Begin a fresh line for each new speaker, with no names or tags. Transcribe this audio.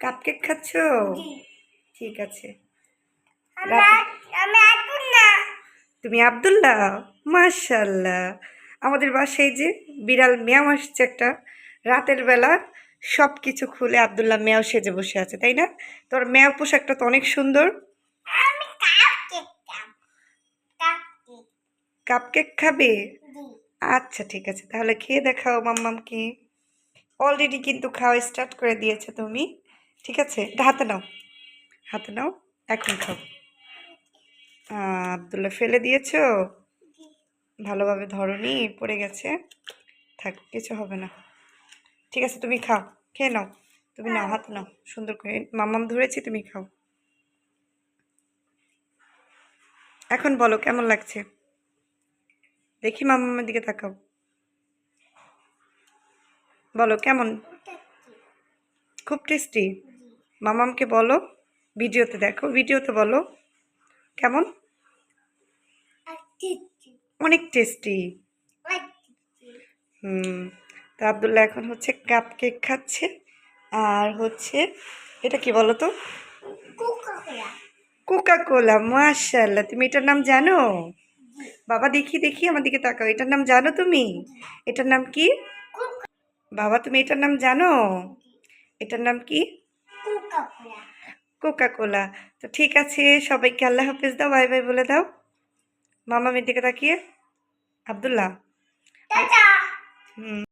Cupcake খাচ্ছ? ঠিক আছে। তুমি আবদুল্লাহ? মাশাল্লাহ আমাদের বাসায় যে বিড়াল মেয়াও আসছে একটা রাতের বেলা সব কিছু খুলে আবদুল্লাহ মেয়াও সেজে বসে আছে তাই না? তোর মেয়াও পোশাকটা তো অনেক সুন্দর।
কাপকেক খাবে।
আচ্ছা ঠিক আছে। তাহলে খেয়ে দেখাও মাম্মামকে। অলরেডি কিন্তু খাওয়া স্টার্ট করে দিয়েছে তুমি। ঠিক আছে? এটা হাতে নাও। হাতে নাও এখন খাও। আহ, আবদুল্লাহ ফেলে দিয়েছ? ভালোভাবে ধরনি পড়ে গেছে। থাক কিছু হবে না। ঠিক আছে তুমি খাও খেয়ে নাও। তুমি নাও হাতে নাও। সুন্দর করে মাম্মাম ধরেছি তুমি খাও। এখন বলো কেমন লাগছে? দেখি মাম্মামের দিকে তাকাও। বলো কেমন? খুব টেস্টি মামামকে বলো ভিডিওতে দেখো ভিডিওতে বলো। কেমন? অনেক টেস্টি হুম তো আবদুল্লাহ এখন হচ্ছে কাপ কেক খাচ্ছে আর হচ্ছে এটা কি বলো তো?
কোকা কোলা
মাশাল্লাহ তুমি এটার নাম জানো? বাবা দেখি দেখি আমার দিকে তাকাও এটার নাম জানো তুমি? এটার নাম কি? বাবা তুমি এটার নাম জানো? এটার নাম কি?
কোকা কোলা
তো ঠিক আছে সবাইকে আল্লাহ হাফেজ দাও বাই বাই বলে দাও। মামা মেয়ের দিকে তাকিয়ে। আবদুল্লাহ। হুম।